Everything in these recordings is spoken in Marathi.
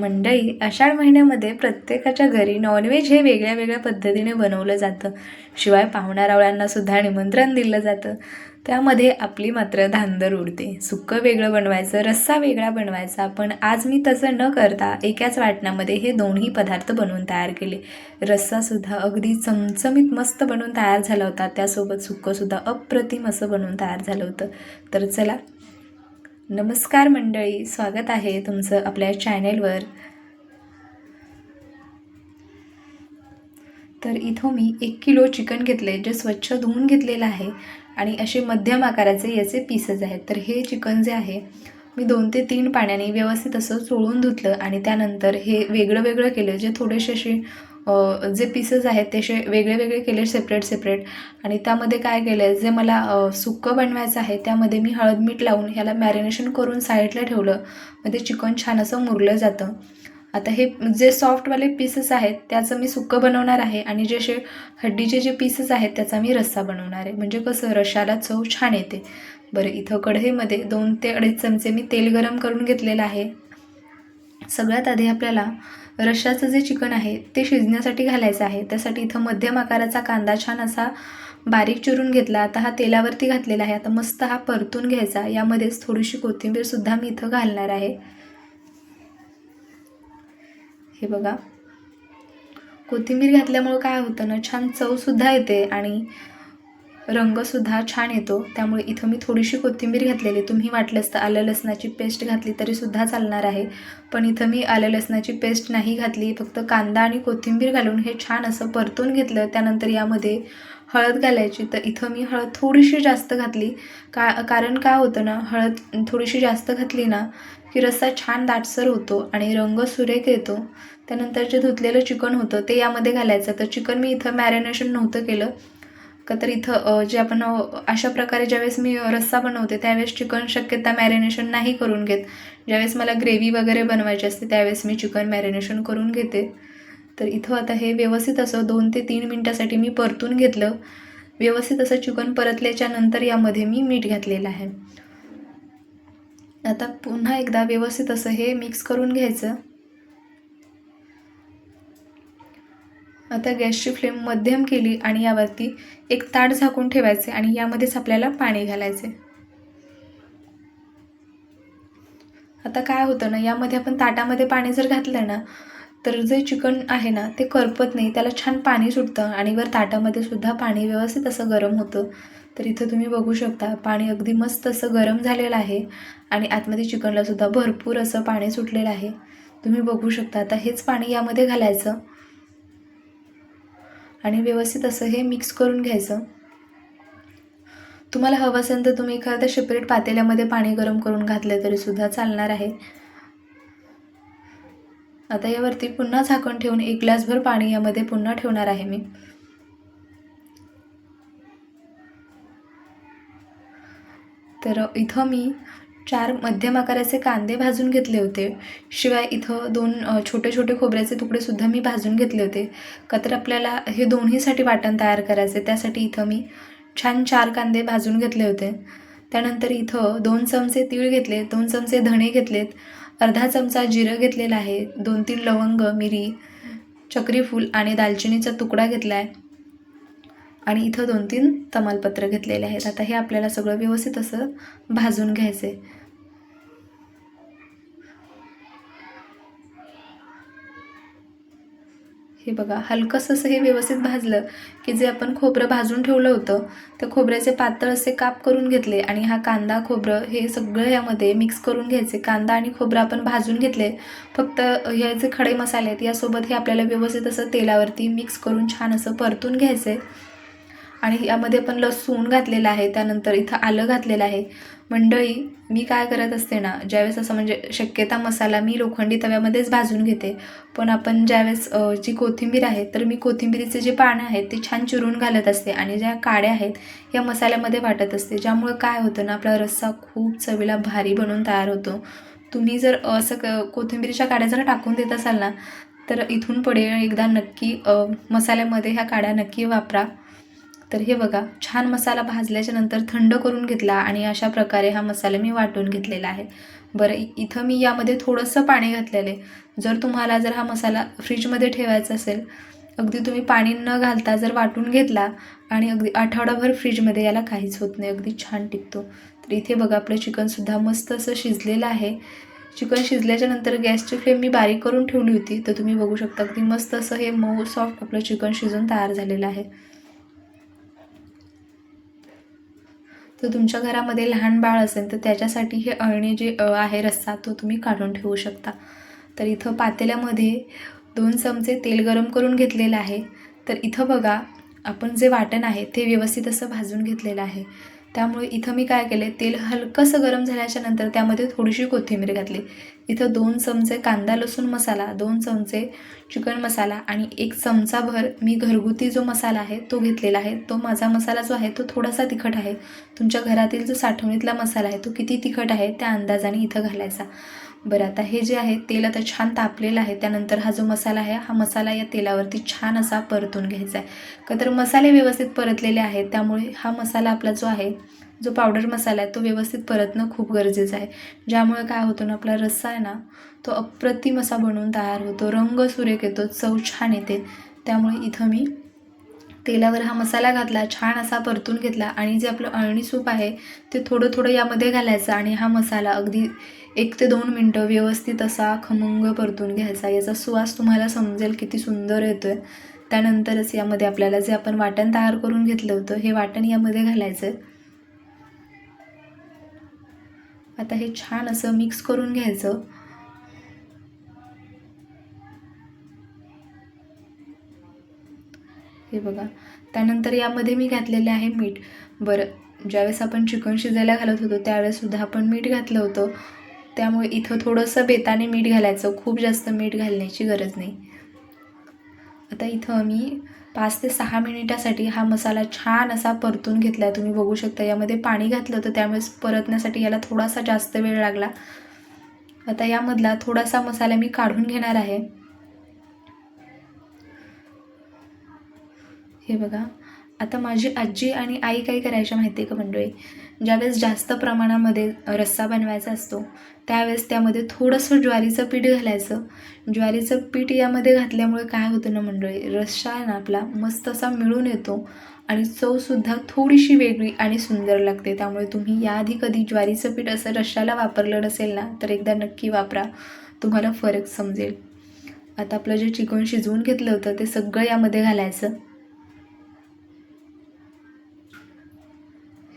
मंडळी आषाढ महिन्यामध्ये प्रत्येकाच्या घरी नॉनव्हेज हे वेगळ्या वेगळ्या पद्धतीने बनवलं जातं. शिवाय पाहुणारावळ्यांना सुद्धा निमंत्रण दिलं जातं. त्यामध्ये आपली मात्र धांदर उडते. सुक्कं वेगळं बनवायचं रस्सा वेगळा बनवायचा. पण आज मी तसं न करता एकाच वाटणामध्ये हे दोन्ही पदार्थ बनवून तयार केले. रस्सासुद्धा अगदी चमचमीत मस्त बनवून तयार झाला होता. त्यासोबत सुक्कंसुद्धा अप्रतिम असं बनवून तयार झालं होतं. तर चला नमस्कार मंडळी स्वागत आहे तुमचं आपल्या चॅनेलवर तर इथं मी एक किलो चिकन घेतले जे स्वच्छ धुवून घेतलेलं आहे आणि असे मध्यम आकाराचे याचे पीसेस आहेत. तर हे चिकन जे आहे मी दोन ते तीन पाण्याने व्यवस्थित असं चोळून धुतलं आणि त्यानंतर हे वेगळं वेगळं केलं जे थोडेसे असे जे पीसेस आहेत ते वेगळे वेगळे केले सेपरेट सेपरेट आणि त्यामध्ये काय केलं आहे जे मला सुकं सुक्कं बनवायचं आहे त्यामध्ये मी हळद मीठ लावून ह्याला मॅरिनेशन करून साईडला ठेवलं. मग ते चिकन छान असं मुरलं जातं. आता हे जे सॉफ्टवाले पीसेस आहेत त्याचं मी सुक्कं बनवणार आहे आणि जे असे हड्डीचे जे पीसेस आहेत त्याचा मी रस्सा बनवणार आहे. म्हणजे कसं रशाला चव छान येते. बरं इथं कढईमध्ये दोन ते अडीच चमचे मी तेल गरम करून घेतलेलं आहे. सगळ्यात आधी आपल्याला रश्श्याचं जे चिकन आहे ते शिजण्यासाठी घालायचं आहे. त्यासाठी इथं मध्यम आकाराचा कांदा छान असा बारीक चिरून घेतला. आता हा तेलावरती घातलेला आहे. आता मस्त हा परतून घ्यायचा. यामध्येच थोडीशी कोथिंबीरसुद्धा मी इथं घालणार आहे. हे बघा. कोथिंबीर घातल्यामुळं काय होतं ना छान चवसुद्धा येते आणि रंगसुद्धा छान येतो. त्यामुळे इथं मी थोडीशी कोथिंबीर घातलेली. तुम्ही वाटलंच तर आलं लसणाची पेस्ट घातली तरीसुद्धा चालणार आहे. पण इथं मी आलं लसणाची पेस्ट नाही घातली. फक्त कांदा आणि कोथिंबीर घालून हे छान असं परतून घेतलं. त्यानंतर यामध्ये हळद घालायची. तर इथं मी हळद थोडीशी जास्त घातली. का कारण काय होतं ना हळद थोडीशी जास्त घातली ना की रस्सा छान दाटसर होतो आणि रंग सुरेख येतो. त्यानंतर जे धुतलेलं चिकन होतं ते यामध्ये घालायचं. तर चिकन मी इथं मॅरिनेशन नव्हतं केलं. का तर इथं जे आपण अशा प्रकारे ज्यावेळेस मी रस्सा बनवते त्यावेळेस चिकन शक्यता मॅरिनेशन नाही करून घेत. ज्यावेळेस मला ग्रेव्ही वगैरे बनवायची असते त्यावेळेस मी चिकन मॅरिनेशन करून घेते. तर इथं आता हे व्यवस्थित असं दोन ते तीन मिनटासाठी मी परतून घेतलं. व्यवस्थित असं चिकन परतल्याच्या नंतर यामध्ये मी मीठ घातलेलं आहे. आता पुन्हा एकदा व्यवस्थित असं हे मिक्स करून घ्यायचं. आता गॅसची फ्लेम मध्यम केली आणि यावरती एक ताट झाकून ठेवायचे आणि यामध्येच आपल्याला पाणी घालायचे. आता काय होतं ना यामध्ये आपण ताटामध्ये पाणी जर घातलं ना तर जे चिकन आहे ना ते करपत नाही त्याला छान पाणी सुटतं आणि वर ताटामध्ये सुद्धा पाणी व्यवस्थित असं गरम होतं. तर इथं तुम्ही बघू शकता पाणी अगदी मस्त असं गरम झालेलं आहे आणि आतमध्ये चिकनला सुद्धा भरपूर असं पाणी सुटलेलं आहे. तुम्ही बघू शकता आता हेच पाणी यामध्ये घालायचं. आणि व्यवस्थित असं हे मिक्स करून घ्यायचं. तुम्हाला हवं असेल तर तुम्ही एखाद्या सेपरेट पातेल्यामध्ये पाणी गरम करून घातलं तरीसुद्धा चालणार आहे. आता यावरती पुन्हा झाकण ठेवून एक ग्लासभर पाणी यामध्ये पुन्हा ठेवणार आहे मी. तर इथं मी चार मध्यम आकाराचे कांदे भाजून घेतले होते. शिवाय इथं दोन छोटे छोटे खोबऱ्याचे तुकडेसुद्धा मी भाजून घेतले होते. का तर आपल्याला हे दोन्हीसाठी वाटण तयार करायचे. त्यासाठी इथं मी छान चार कांदे भाजून घेतले होते. त्यानंतर इथं दोन चमचे तीळ घेतले दोन चमचे धणे घेतलेत अर्धा चमचा जिरं घेतलेला आहे दोन तीन लवंग मिरी चक्रीफूल आणि दालचिनीचा तुकडा घेतला आहे आणि इथं दोन तीन तमालपत्र घेतलेले आहेत. आता हे आपल्याला सगळं व्यवस्थित असं भाजून घ्यायचं आहे हे बघा हलकंसं असं हे व्यवस्थित भाजलं की जे आपण खोबरं भाजून ठेवलं होतं त्या खोबऱ्याचे पातळ असे काप करून घेतले आणि हा कांदा खोबरं हे सगळं यामध्ये मिक्स करून घ्यायचे. कांदा आणि खोबरं आपण भाजून घेतले फक्त हे जे खडे मसाले आहेत यासोबत हे आपल्याला व्यवस्थित असं तेलावरती मिक्स करून छान असं परतून घ्यायचं आहे आणि यामध्ये पण लसूण घातलेलं आहे त्यानंतर इथं आलं घातलेलं आहे. मंडळी मी काय करत असते ना ज्यावेळेस असं म्हणजे शक्यता मसाला मी लोखंडी तव्यामध्येच भाजून घेते. पण आपण ज्यावेळेस जी कोथिंबीर आहे तर मी कोथिंबीरीचे जे पानं आहेत ते छान चिरून घालत असते आणि ज्या काड्या आहेत या मसाल्यामध्ये वाटत असते. ज्यामुळं काय होतं ना आपला रस्सा खूप चवीला भारी बनून तयार होतो. तुम्ही जर असं क कोथिंबीरीच्या काड्या जर टाकून देत असाल ना तर इथून पुढे एकदा नक्की मसाल्यामध्ये ह्या काड्या नक्की वापरा. तर हे बघा छान मसाला भाजल्याच्या नंतर थंड करून घेतला आणि अशा प्रकारे हा मसाला मी वाटून घेतलेला आहे. बरं इथं मी यामध्ये थोडंसं पाणी घातलेलं आहे. जर तुम्हाला जर हा मसाला फ्रीजमध्ये ठेवायचा असेल अगदी तुम्ही पाणी न घालता जर वाटून घेतला आणि अगदी आठवडाभर फ्रीजमध्ये याला काहीच होत नाही अगदी छान टिकतो. तर इथे बघा आपलं चिकनसुद्धा मस्त असं शिजलेलं आहे. चिकन शिजल्याच्या नंतर गॅसची फ्लेम मी बारीक करून ठेवली होती. तर तुम्ही बघू शकता अगदी मस्त असं हे मऊ सॉफ्ट आपलं चिकन शिजून तयार झालेलं आहे. तर तुमच्या घरामध्ये लहान बाळ असेल तर त्याच्यासाठी हे अळणी जे अ, आहे रस्सा तो तुम्ही काढून ठेवू शकता. तर इथं पातेल्यामध्ये दोन चमचे तेल गरम करून घेतलेलं आहे. तर इथं बघा आपण जे वाटण आहे ते व्यवस्थित असं भाजून घेतलेलं आहे. त्यामुळे इथं मी काय केलं तेल हलकंसं गरम झाल्याच्यानंतर त्यामध्ये थोडीशी कोथिंबीर घातली. इथं दोन चमचे कांदा लसूण मसाला दोन चमचे चिकन मसाला आणि एक चमचाभर मी घरगुती जो मसाला आहे तो घेतलेला आहे. तो माझा मसाला जो आहे तो थोडासा तिखट आहे. तुमच्या घरातील जो साठवणीतला मसाला आहे तो किती तिखट आहे त्या अंदाजाने इथं घालायचा. बरं आता हे जे आहे तेल आता छान तापलेलं आहे. त्यानंतर हा जो मसाला आहे हा मसाला या तेलावरती छान असा परतून घ्यायचा आहे. का तर मसाले व्यवस्थित परतलेले आहेत त्यामुळे हा मसाला आपला जो आहे जो पावडर मसाला आहे तो व्यवस्थित परतणं खूप गरजेचं आहे. ज्यामुळे काय होतं ना आपला रस्सा आहे ना तो अप्रतिम असा बनवून तयार होतो. रंग सुरेख येतो चव छान येते. त्यामुळे इथं मी तेलावर हा मसाला घातला छान असा परतून घेतला आणि जे आपलं अळणी सूप आहे ते थोडं थोडं यामध्ये घालायचं आणि हा मसाला अगदी एक ते दोन मिनटं व्यवस्थित असा खमंग परतून घ्यायचा. याचा सुवास तुम्हाला समजेल किती सुंदर येतो आहे त्यानंतरच यामध्ये आपल्याला जे आपण वाटण तयार करून घेतलं होतं हे वाटण यामध्ये घालायचं आहे आता हे छान असं मिक्स करून घ्यायचं. हे बघा. त्यानंतर यामध्ये मी घातलेले आहे मीठ. बरं ज्यावेळेस आपण चिकन शिजायला घालत होतो त्यावेळेससुद्धा आपण मीठ घातलं होतं. त्यामुळे इथं थोडंसं बेताने मीठ घालायचं. खूप जास्त मीठ घालण्याची गरज नाही. आता इथं मी पाच ते सहा मिनिटासाठी हा मसाला छान असा परतून घेतला आहे तुम्ही बघू शकता यामध्ये पाणी घातलं होतं त्यामुळे परतण्यासाठी याला थोडासा जास्त वेळ लागला. आता यामधला थोडासा मसाला मी काढून घेणार आहे. हे बघा. आता माझी आजी आणि आई काय करायच्या माहिती आहे का मंडळी? ज्यावेळेस जास्त प्रमाणामध्ये रस्सा बनवायचा असतो त्यावेळेस त्यामध्ये थोडंसं ज्वारीचं पीठ घालायचं. ज्वारीचं पीठ यामध्ये घातल्यामुळे काय होतं ना मंडळी रस्सा आहे ना आपला मस्त असा मिळून येतो आणि चवसुद्धा थोडीशी वेगळी आणि सुंदर लागते. त्यामुळे तुम्ही याआधी कधी ज्वारीचं पीठ असं रश्शाला वापरलं नसेल ना तर एकदा नक्की वापरा. तुम्हाला फरक समजेल. आता आपलं जे चिकन शिजवून घेतलं होतं ते सगळं यामध्ये घालायचं.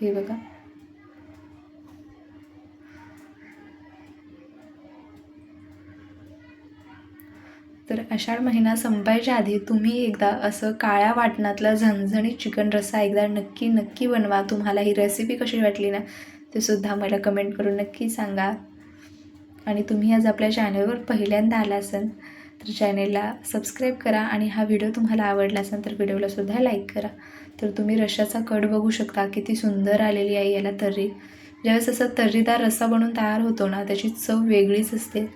हे बघा. तर आषाढ महिना संपायच्या आधी तुम्ही एकदा असं काळ्या वाटणातला झणझणीत चिकन रस्सा एकदा नक्की नक्की बनवा. तुम्हाला ही रेसिपी कशी वाटली ना ते सुद्धा मला कमेंट करून नक्की सांगा. आणि तुम्ही आज आपल्या चॅनलवर पहिल्यांदा आला असाल तर चॅनेलला सबस्क्राईब करा आणि हा व्हिडिओ तुम्हाला आवडला असेल तर व्हिडिओला सुद्धा लाईक करा. तर तुम्ही रशाचा कट बघू शकता किती सुंदर आलेली आहे याला तर्री. ज्यावेळेस असं तर्रीदार रस्सा बनून तयार होतो ना त्याची चव वेगळीच असते.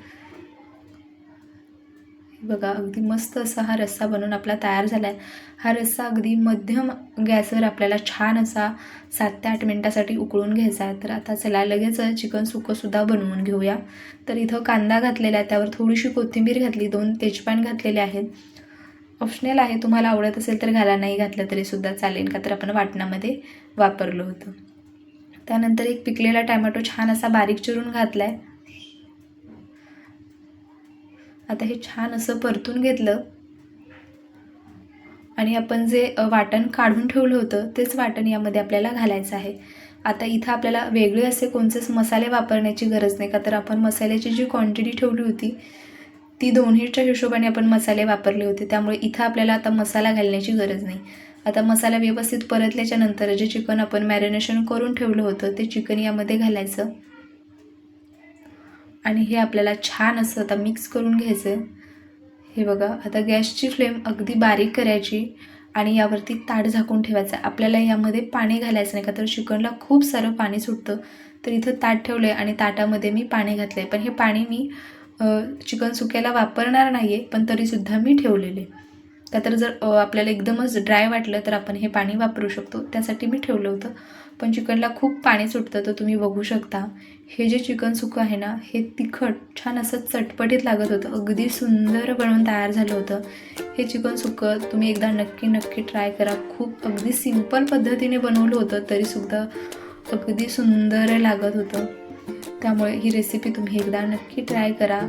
बघा अगदी मस्त असा हा रस्सा बनवून आपला तयार झाला आहे हा रस्सा अगदी मध्यम गॅसवर आपल्याला छान असा सात ते आठ मिनटासाठी उकळून घ्यायचा आहे. तर आता चला लगेच चिकन सुकंसुद्धा बनवून घेऊया. तर इथं कांदा घातलेला आहे त्यावर थोडीशी कोथिंबीर घातली दोन तेजपान घातलेले आहेत. ऑप्शनल आहे तुम्हाला आवडत असेल तर घाला नाही घातलं तरीसुद्धा चालेल का तर आपण वाटणामध्ये वापरलं होतं. त्यानंतर एक पिकलेला टॅमॅटो छान असा बारीक चिरून घातला आहे आता हे छान असं परतून घेतलं. आणि आपण जे वाटण काढून ठेवलं होतं तेच वाटण यामध्ये आपल्याला घालायचं आहे. आता इथं आपल्याला वेगळे असे कोणतेच मसाले वापरण्याची गरज नाही का तर आपण मसाल्याची जी क्वांटिटी ठेवली होती ती दोन्हीच्या हिशोबाने आपण मसाले वापरले होते. त्यामुळे इथं आपल्याला आता मसाला घालण्याची गरज नाही. आता मसाला व्यवस्थित परतल्याच्यानंतर जे चिकन आपण मॅरिनेशन करून ठेवलं होतं ते चिकन यामध्ये घालायचं. आणि हे आपल्याला छान असं आता मिक्स करून घ्यायचं. हे बघा आता गॅसची फ्लेम अगदी बारीक करायची आणि यावरती ताट झाकून ठेवायचं. आपल्याला यामध्ये पाणी घालायचं नाही का? तर चिकनला खूप सारं पाणी सुटतं. तर इथं ताट ठेवलं आहे आणि ताटामध्ये मी पाणी घातलं आहे पण हे पाणी मी चिकन सुक्याला वापरणार नाही आहे पण तरीसुद्धा मी ठेवलेले. का तर जर आपल्याला एकदमच ड्राय वाटलं तर आपण हे पाणी वापरू शकतो. त्यासाठी मी ठेवलं होतं. पण चिकनला खूप पाणी सुटतं तर तुम्ही बघू शकता. हे जे चिकन सुकं आहे ना हे तिखट छान असं चटपटीत लागत होतं. अगदी सुंदर बनवून तयार झालं होतं. हे चिकन सुकं तुम्ही एकदा नक्की नक्की ट्राय करा. खूप अगदी सिंपल पद्धतीने बनवलं होतं तरीसुद्धा अगदी सुंदर लागत होतं. त्यामुळे ही रेसिपी तुम्ही एकदा नक्की ट्राय करा.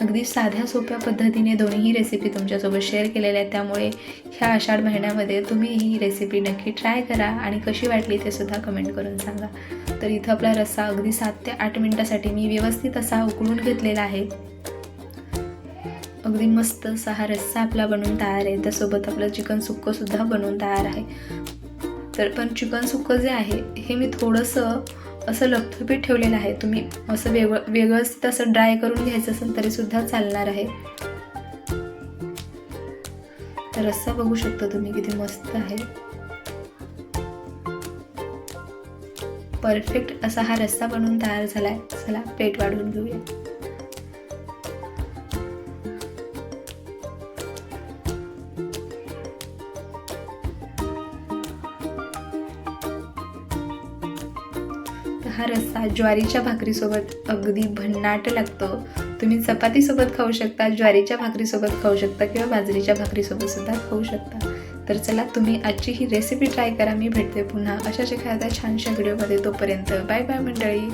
अगदी साध्या सोप्या पद्धतीने दोन्हीही रेसिपी तुमच्यासोबत शेअर केलेल्या आहेत. त्यामुळे ह्या आषाढ महिन्यामध्ये तुम्ही ही रेसिपी नक्की ट्राय करा आणि कशी वाटली ते सुद्धा कमेंट करून सांगा. तर इथं आपला रस्सा अगदी सात ते आठ मिनटासाठी मी व्यवस्थित असा उकळून घेतलेला आहे. अगदी मस्त असा हा रस्सा आपला बनवून तयार आहे. त्यासोबत आपलं चिकन सुक्कंसुद्धा बनवून तयार आहे. तर पण चिकन सुक्कं जे आहे हे मी थोडंसं असं लपथपीत ठेवलेलं आहे. तुम्ही असं वेगळं व्यवस्थित असं ड्राय करून घ्यायचं असेल तरीसुद्धा चालणार आहे. तर रस्सा बघू शकता तुम्ही किती मस्त आहे. परफेक्ट असा हा रस्सा बनवून तयार झाला आहे चला प्लेट वाढवून घेऊया. हा रस्सा ज्वारीच्या भाकरीसोबत अगदी भन्नाट लागतो. तुम्ही चपातीसोबत खाऊ शकता ज्वारीच्या भाकरीसोबत खाऊ शकता किंवा बाजरीच्या भाकरीसोबत सुद्धा खाऊ शकता. तर चला तुम्ही आजची ही रेसिपी ट्राय करा. मी भेटते पुन्हा अशाच एखाद्या छानशा व्हिडिओमध्ये तोपर्यंत बाय बाय मंडळी.